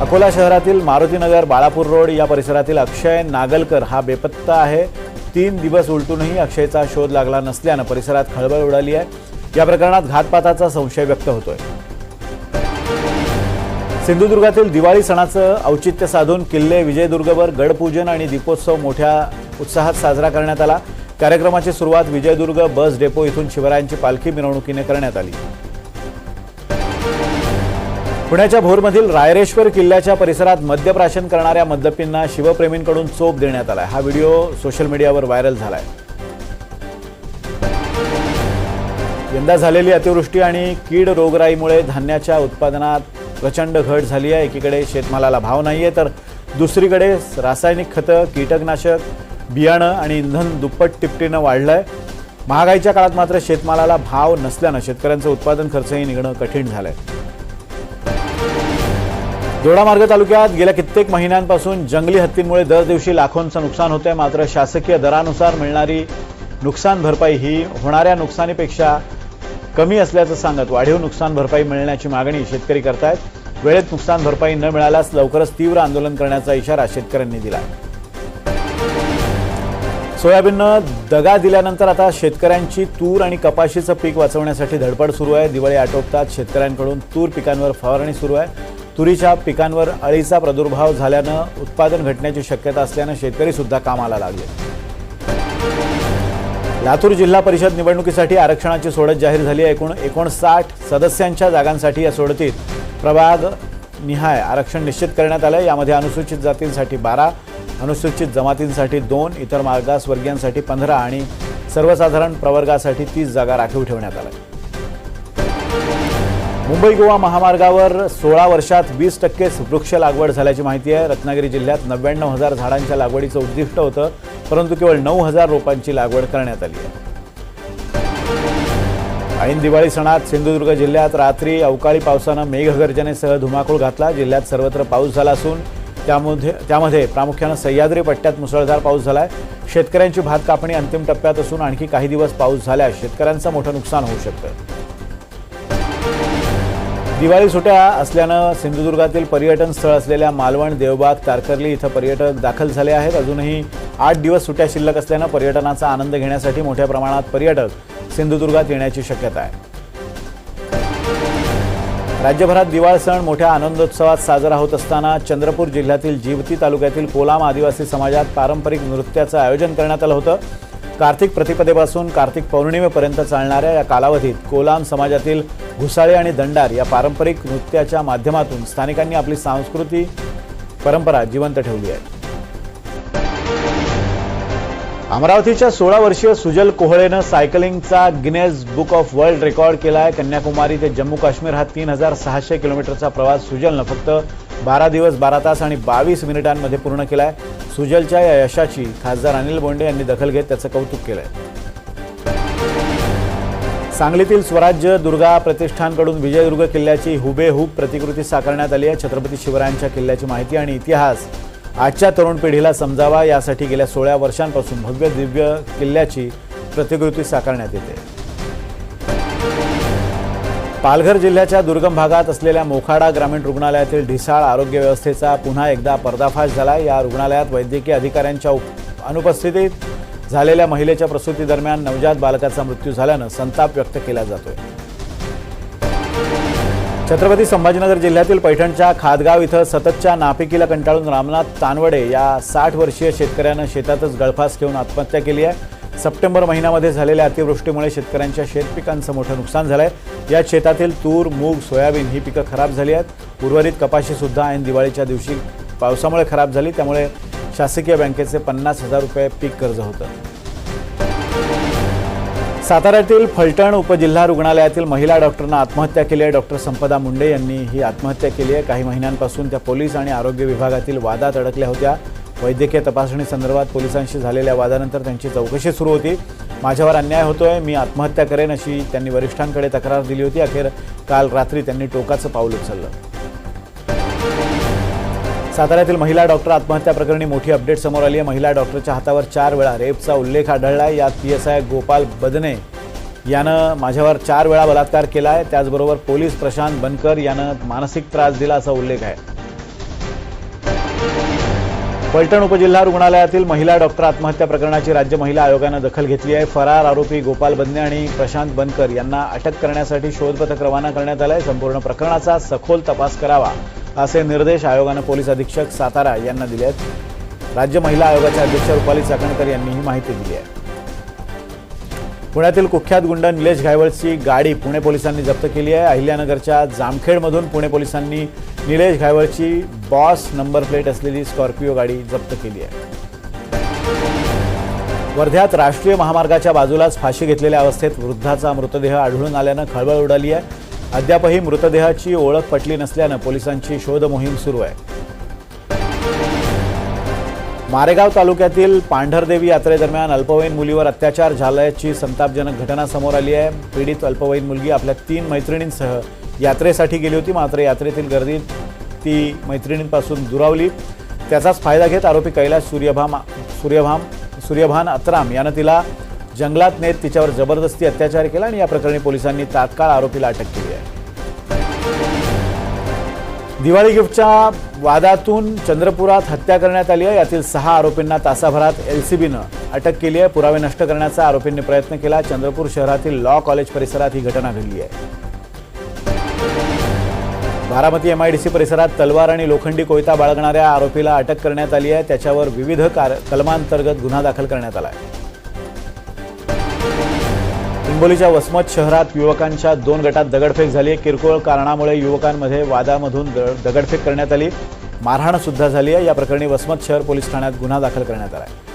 अकोला शहरातील मारुतीनगर बाळापूर रोड या परिसरातील अक्षय नागलकर हा बेपत्ता आहे. तीन दिवस उलटूनही अक्षयचा शोध लागला नसल्यानं परिसरात खळबळ उडाली आहे. या प्रकरणात घातपाताचा संशय व्यक्त होतोय. सिंधुदुर्गातील दिवाळी सणाचं औचित्य साधून किल्ले विजयदुर्गवर गडपूजन आणि दीपोत्सव मोठ्या उत्साहात साजरा करण्यात आला. कार्यक्रमाची सुरुवात विजयदुर्ग बस डेपो इथून शिवरायांची पालखी मिरवणुकीने करण्यात आली. पुण्याच्या भोरमधील रायरेश्वर किल्ल्याच्या परिसरात मद्यप्राशन करणाऱ्या मद्यपींना शिवप्रेमींकडून चोप देण्यात आलाय. हा व्हिडिओ सोशल मीडियावर व्हायरल झालाय. यंदा झालेली अतिवृष्टी आणि कीड रोगराईमुळे धान्याच्या उत्पादनात प्रचंड घट झाली आहे. एकीकडे शेतमालाला भाव नाही आहे तर दुसरीकडे रासायनिक खतं कीटकनाशक बियाणं आणि इंधन दुप्पट तिपटीनं आहे महागाईच्या काळात मात्र शेतमालाला भाव नसल्यानं शेतकऱ्यांचं उत्पादन खर्चही निघणं कठीण झालं आहे दोडामार्ग तालुक्यात गेल्या कित्येक महिन्यांपासून जंगली हत्तींमुळे दर दिवशी लाखोंचं नुकसान होतंय. मात्र शासकीय दरानुसार मिळणारी नुकसान भरपाई ही होणाऱ्या नुकसानीपेक्षा कमी असल्याचं सांगत वाढीव नुकसान भरपाई मिळण्याची मागणी शेतकरी करतायत. वेळेत नुकसान भरपाई न मिळाल्यास लवकरच तीव्र आंदोलन करण्याचा इशारा शेतकऱ्यांनी दिला सोयाबीननं दगा दिल्यानंतर आता शेतकऱ्यांची तूर आणि कपाशीचं पीक वाचवण्यासाठी धडपड सुरू आहे. दिवाळी आटोपतात शेतकऱ्यांकडून तूर पिकांवर फवारणी सुरू आहे. तुरीच्या पिकांवर अळीचा प्रादुर्भाव झाल्यानं उत्पादन घटण्याची शक्यता असल्यानं शेतकरी सुद्धा कामाला लागले. लातूर जिल्हा परिषद निवडणुकीसाठी आरक्षणाची सोडत जाहीर झाली आहे. एकूण एकोणसाठ सदस्यांच्या जागांसाठी या सोडतीत प्रभाग निहाय आरक्षण निश्चित करण्यात आलं यामध्ये अनुसूचित जातींसाठी बारा अनुसूचित जमातींसाठी दोन इतर मागासवर्गीयांसाठी पंधरा आणि सर्वसाधारण प्रवर्गासाठी तीस जागा राखीव ठेवण्यात आल्या. मुंबई गोवा महामार्गावर सोळा वर्षात वीस टक्केच वृक्ष लागवड झाल्याची माहिती आहे. रत्नागिरी जिल्ह्यात नव्याण्णव हजार झाडांच्या लागवडीचं उद्दिष्ट होतं परंतु केवळ नऊ हजार रोपांची लागवड करण्यात आली आहे. ऐन दिवाळी सणात सिंधुदुर्ग जिल्ह्यात रात्री अवकाळी पावसानं मेघगर्जनेसह धुमाकूळ घातला. जिल्ह्यात सर्वत्र पाऊस झाला असून त्यामध्ये त्यामध्ये प्रामुख्यानं सह्याद्री पट्ट्यात मुसळधार पाऊस झाला आहे शेतकऱ्यांची भात कापणी अंतिम टप्प्यात असून आणखी काही दिवस पाऊस झाल्यास शेतकऱ्यांचं मोठं नुकसान होऊ शकतं. दिवाळी सुट्या असल्यानं सिंधुदुर्गातील पर्यटन स्थळ असलेल्या मालवण देवबाग तारकर्ली इथं पर्यटक दाखल झाले आहेत. अजूनही आठ दिवस सुट्या शिल्लक असल्यानं पर्यटनाचा आनंद घेण्यासाठी मोठ्या प्रमाणात पर्यटक सिंधुदुर्गात येण्याची शक्यता आहे. राज्यभरात दिवाळ सण मोठ्या आनंदोत्सवात साजरा होत असताना चंद्रपूर जिल्ह्यातील जिवती तालुक्यातील कोलाम आदिवासी समाजात पारंपरिक नृत्याचं आयोजन करण्यात आलं होतं. कार्तिक प्रतिपदेपासून कार्तिक पौर्णिमेपर्यंत चालणाऱ्या या कालावधीत कोलाम समाजातील घुसाळे आणि दंडार या पारंपरिक नृत्याच्या माध्यमातून स्थानिकांनी आपली सांस्कृती परंपरा जिवंत ठेवली आहे. अमरावतीच्या सोळा वर्षीय सुजल कोहळेनं सायकलिंगचा Guinness book of world record केला आहे कन्याकुमारी ते जम्मू काश्मीर हा तीन हजार सहाशे किलोमीटरचा प्रवास सुजलनं फक्त बारा दिवस बारा तास आणि बावीस मिनिटांमध्ये पूर्ण केला आहे सुजलच्या या यशाची खासदार अनिल बोंडे यांनी दखल घेत त्याचं कौतुक केलं आहे सांगलीतील स्वराज्य दुर्गा प्रतिष्ठानकडून विजयदुर्ग किल्ल्याची हुबेहूब प्रतिकृती साकारण्यात आली आहे. छत्रपती शिवरायांच्या किल्ल्याची माहिती आणि इतिहास आजच्या तरुण पिढीला समजावा यासाठी गेल्या सोळा वर्षांपासून भव्य दिव्य किल्ल्याची प्रतिकृती साकारण्यात येते. पालघर जिल्ह्याच्या दुर्गम भागात असलेल्या मोखाडा ग्रामीण रुग्णालयातील ढिसाळ आरोग्य व्यवस्थेचा पुन्हा एकदा पर्दाफाश झाला या रुग्णालयात वैद्यकीय अधिकाऱ्यांच्या उप- अनुपस्थितीत झालेल्या महिलेच्या प्रसूतीदरम्यान नवजात बालकाचा मृत्यू झाल्यानं संताप व्यक्त केला जातोय. छत्रपती संभाजीनगर जिल्ह्यातील पैठणच्या खादगाव इथं सततच्या नापिकीला कंटाळून रामनाथ तानवडे या साठ वर्षीय शेतकऱ्यानं शेतातच गळफास घेऊन आत्महत्या केली आहे. सप्टेंबर महिन्यामध्ये झालेल्या अतिवृष्टीमुळे शेतकऱ्यांच्या शेतपिकांचं मोठं नुकसान झालं आहे या शेतातील तूर मूग सोयाबीन ही पिकं खराब झाली आहेत. उर्वरित कपाशीसुद्धा ऐन दिवाळीच्या दिवशी पावसामुळे खराब झाली. त्यामुळे शासकीय बँकेचे पन्नास हजार रुपये पीक कर्ज होतं. साताऱ्यातील फलटण उपजिल्हा रुग्णालयातील महिला डॉक्टरनं आत्महत्या केली आहे. डॉक्टर संपदा मुंडे यांनी ही आत्महत्या केली आहे. काही महिन्यांपासून त्या पोलीस आणि आरोग्य विभागातील वादात अडकल्या होत्या. वैद्यकीय तपासणी संदर्भात पोलिसांशी झालेल्या वादानंतर त्यांची चौकशी सुरू होती. माझ्यावर अन्याय होतोय मी आत्महत्या करेन अशी त्यांनी वरिष्ठांकडे तक्रार दिली होती. अखेर काल रात्री त्यांनी टोकाचं पाऊल उचललं. साताऱ्यातील महिला डॉक्टर आत्महत्या प्रकरणी मोठी अपडेट समोर आली आहे. महिला डॉक्टरच्या हातावर चार वेळा रेपचा उल्लेख आढळला आहे यात P S I Gopal Badne यानं माझ्यावर चार वेळा बलात्कार केला आहे त्याचबरोबर पोलीस प्रशांत बनकर यानं मानसिक त्रास दिला असा उल्लेख आहे. फलटण उपजिल्हा रुग्णालयातील महिला डॉक्टर आत्महत्या प्रकरणाची राज्य महिला आयोगानं दखल घेतली आहे. फरार आरोपी गोपाल बंदे आणि प्रशांत बनकर यांना अटक करण्यासाठी शोधपथक रवाना करण्यात आलं आहे संपूर्ण प्रकरणाचा सखोल तपास करावा असे निर्देश आयोगानं पोलीस अधीक्षक सातारा यांना दिले आहेत राज्य महिला आयोगाच्या अध्यक्ष रुपाली चाकणकर यांनी ही माहिती दिली आहे. पुण्यातील कुख्यात गुंड निलेश घायवळची गाडी पुणे पोलिसांनी जप्त केली आहे. अहिल्यानगरच्या जामखेडमधून पुणे पोलिसांनी निलेश घायवळची बॉस नंबर प्लेट असलेली स्कॉर्पिओ गाडी जप्त केली आहे. वर्ध्यात राष्ट्रीय महामार्गाच्या बाजूलाच फाशी घेतलेल्या अवस्थेत वृद्धाचा मृतदेह आढळून आल्यानं खळबळ उडाली आहे. अद्यापही मृतदेहाची ओळख पटली नसल्यानं पोलिसांची शोध मोहीम सुरू आहे. मारेगाव तालुक्यातील पांढरदेवी यात्रेदरम्यान अल्पवयीन मुलीवर अत्याचार झाल्याची संतापजनक घटना समोर आली आहे. पीडित अल्पवयीन मुलगी आपल्या तीन मैत्रिणींसह यात्रेसाठी गेली होती. मात्र यात्रेतील गर्दीत ती मैत्रिणींपासून दुरावली. त्याचाच फायदा घेत आरोपी कैलास सूर्यभाम सूर्यभाम सूर्यभान अत्राम यानं तिला जंगलात नेत तिच्यावर जबरदस्ती अत्याचार केला आणि या प्रकरणी पोलिसांनी तात्काळ आरोपीला अटक केली आहे. दिवाळी गिफ्टच्या वादातून चंद्रपुरात हत्या करण्यात आली आहे. यातील सहा आरोपींना तासाभरात एल सी बीनं अटक केली आहे. पुरावे नष्ट करण्याचा आरोपींनी प्रयत्न केला. चंद्रपूर शहरातील लॉ कॉलेज परिसरात ही घटना घडली आहे. बारामती एमआयडीसी परिसरात तलवार आणि लोखंडी कोयता बाळगणाऱ्या आरोपीला अटक करण्यात आली आहे. त्याच्यावर विविध कार कलमांतर्गत गुन्हा दाखल करण्यात आला आहे. हिंगोलीच्या वसमत शहरात युवकांच्या दोन गटात दगडफेक झाली. आहे किरकोळ कारणामुळे युवकांमध्ये वादामधून द- दगडफेक करण्यात आली. मारहाण सुद्धा झाली आहे. या प्रकरणी वसमत शहर पोलीस ठाण्यात गुन्हा दाखल करण्यात आला आहे.